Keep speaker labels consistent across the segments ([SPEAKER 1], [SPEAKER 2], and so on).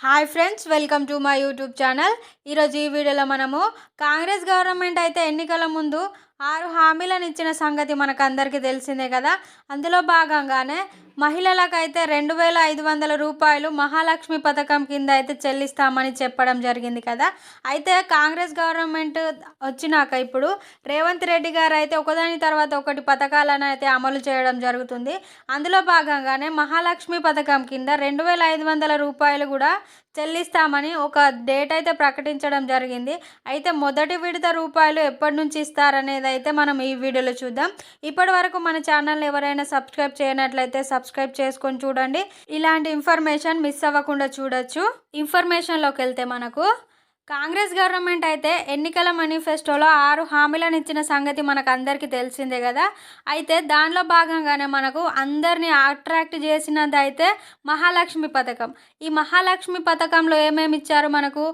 [SPEAKER 1] Hi friends welcome to my YouTube channel ఈరోజు ఈ వీడియోలో మనము కాంగ్రెస్ గవర్నమెంట్ అయితే ఎన్నికల ముందు ఆరు హామీలను ఇచ్చిన సంగతి మనకు అందరికీ తెలిసిందే కదా. అందులో భాగంగానే మహిళలకైతే రెండు వేల ఐదు వందల రూపాయలు మహాలక్ష్మి పథకం కింద అయితే చెల్లిస్తామని చెప్పడం జరిగింది కదా. అయితే కాంగ్రెస్ గవర్నమెంట్ వచ్చినాక ఇప్పుడు రేవంత్ రెడ్డి గారు అయితే ఒకదాని తర్వాత ఒకటి పథకాలను అయితే అమలు చేయడం జరుగుతుంది. అందులో భాగంగానే మహాలక్ష్మి పథకం కింద రెండు వేల ఐదు వందల రూపాయలు కూడా చెల్లిస్తామని ఒక డేట్ అయితే ప్రకటించడం జరిగింది. అయితే మొదటి విడత రూపాయలు ఎప్పటి నుంచి ఇస్తారనేది అయితే మనం ఈ వీడియోలో చూద్దాం. ఇప్పటి వరకు మన ఛానల్ ఎవరైనా సబ్స్క్రైబ్ చేయనట్లయితే సబ్స్క్రైబ్ చేసుకొని చూడండి. ఇలాంటి ఇన్ఫర్మేషన్ మిస్ అవ్వకుండా చూడొచ్చు. ఇన్ఫర్మేషన్లోకి వెళ్తే మనకు కాంగ్రెస్ గవర్నమెంట్ అయితే ఎన్నికల మేనిఫెస్టోలో ఆరు హామీలను ఇచ్చిన సంగతి మనకు అందరికీ తెలిసిందే కదా. అయితే దానిలో భాగంగానే మనకు అందరినీ అట్రాక్ట్ చేసినది అయితే మహాలక్ష్మి పథకం. ఈ మహాలక్ష్మి పథకంలో ఏమేమి ఇచ్చారు మనకు?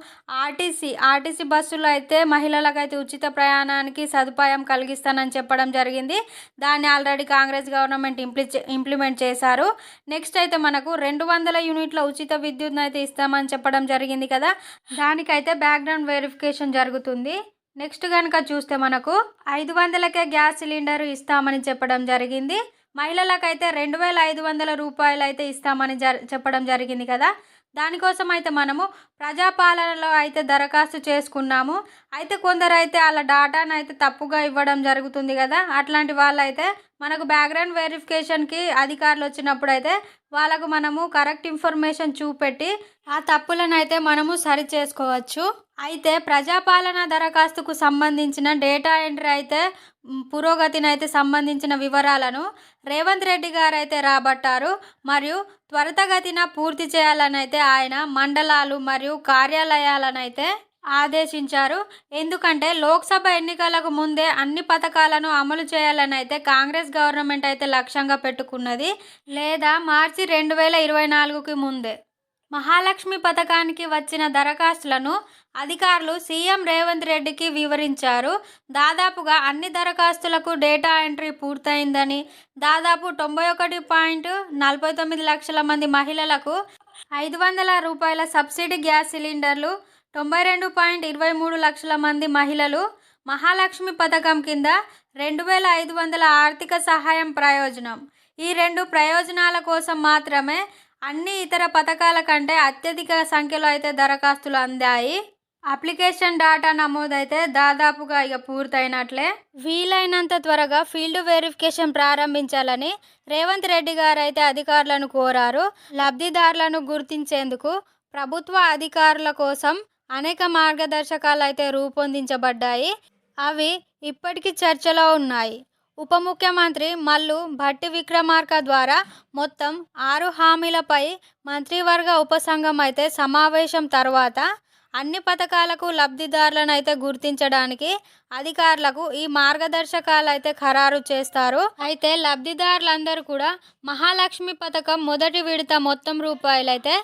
[SPEAKER 1] ఆర్టీసీ ఆర్టీసీ బస్సులో అయితే మహిళలకు అయితే ఉచిత ప్రయాణానికి సదుపాయం కలిగిస్తానని చెప్పడం జరిగింది. దాన్ని already Congress government imple implement చేశారు. నెక్స్ట్ అయితే మనకు రెండు వందల యూనిట్ల ఉచిత విద్యుత్ను అయితే ఇస్తామని చెప్పడం జరిగింది కదా. దానికైతే బ్యాక్గ్రౌండ్ వెరిఫికేషన్ జరుగుతుంది. నెక్స్ట్ కనుక చూస్తే మనకు ఐదు వందలకే గ్యాస్ సిలిండర్ ఇస్తామని చెప్పడం జరిగింది. మహిళలకైతే రెండు వేల ఐదు వందల రూపాయలు అయితే ఇస్తామని జర చెప్పడం జరిగింది కదా. దానికోసం అయితే మనము ప్రజాపాలనలో అయితే దరఖాస్తు చేసుకున్నాము. అయితే కొందరు అయితే వాళ్ళ డాటాను అయితే తప్పుగా ఇవ్వడం జరుగుతుంది కదా. అట్లాంటి వాళ్ళు అయితే మనకు బ్యాక్గ్రౌండ్ వెరిఫికేషన్కి అధికారులు వచ్చినప్పుడు అయితే వాళ్ళకు మనము కరెక్ట్ ఇన్ఫర్మేషన్ చూపెట్టి ఆ తప్పులను అయితే మనము సరి చేసుకోవచ్చు. అయితే ప్రజాపాలన దరఖాస్తుకు సంబంధించిన డేటా ఎంట్రీ అయితే పురోగతిని అయితే సంబంధించిన వివరాలను రేవంత్ రెడ్డి గారు అయితే రాబట్టారు. మరియు త్వరితగతిన పూర్తి చేయాలని అయితే ఆయన మండలాలు మరియు కార్యాలయాలను అయితే ఆదేశించారు. ఎందుకంటే లోక్సభ ఎన్నికలకు ముందే అన్ని పథకాలను అమలు చేయాలని అయితే కాంగ్రెస్ గవర్నమెంట్ అయితే లక్ష్యంగా పెట్టుకున్నది. లేదా మార్చి రెండు వేల ఇరవై నాలుగుకి ముందే. మహాలక్ష్మి పథకానికి వచ్చిన దరఖాస్తులను అధికారులు సీఎం రేవంత్ రెడ్డికి వివరించారు. దాదాపుగా అన్ని దరఖాస్తులకు డేటా ఎంట్రీ పూర్తయిందని దాదాపు తొంభై ఒకటి పాయింట్ నలభై తొమ్మిది లక్షల మంది మహిళలకు ఐదు వందల రూపాయల సబ్సిడీ గ్యాస్ సిలిండర్లు తొంభై రెండు పాయింట్ ఇరవై మూడు లక్షల మంది మహిళలు మహాలక్ష్మి పథకం కింద రెండు వేల ఐదు వందల ఆర్థిక సహాయం ప్రయోజనం. ఈ రెండు ప్రయోజనాల కోసం మాత్రమే అన్ని ఇతర పథకాల కంటే అత్యధిక సంఖ్యలో అయితే దరఖాస్తులు అందాయి. అప్లికేషన్ డాటా నమోదైతే దాదాపుగా ఇక పూర్తయినట్లే. వీలైనంత త్వరగా ఫీల్డ్ వెరిఫికేషన్ ప్రారంభించాలని రేవంత్ రెడ్డి గారు అయితే అధికారులను కోరారు. లబ్ధిదారులను గుర్తించేందుకు ప్రభుత్వ అధికారుల కోసం అనేక మార్గదర్శకాలు అయితే రూపొందించబడ్డాయి. అవి ఇప్పటికీ చర్చలో ఉన్నాయి. ఉప ముఖ్యమంత్రి మల్లు భట్టి విక్రమార్క ద్వారా మొత్తం ఆరు హామీలపై మంత్రివర్గ ఉపసంఘం అయితే సమావేశం తర్వాత అన్ని పథకాలకు లబ్ధిదారులను అయితే గుర్తించడానికి అధికారులకు ఈ మార్గదర్శకాలు అయితే ఖరారు చేస్తారు. అయితే లబ్ధిదారులందరూ కూడా మహాలక్ష్మి పథకం మొదటి విడత మొత్తం రూపాయలు అయితే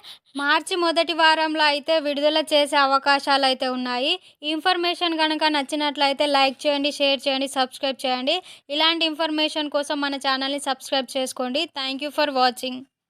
[SPEAKER 1] మార్చి మొదటి వారంలో అయితే విడుదల చేసే అవకాశాలు అయితే ఉన్నాయి. ఈ ఇన్ఫర్మేషన్ కనుక నచ్చినట్లయితే లైక్ చేయండి షేర్ చేయండి సబ్స్క్రైబ్ చేయండి. ఇలాంటి ఇన్ఫర్మేషన్ కోసం మన ఛానల్ని సబ్స్క్రైబ్ చేసుకోండి. Thank you for watching.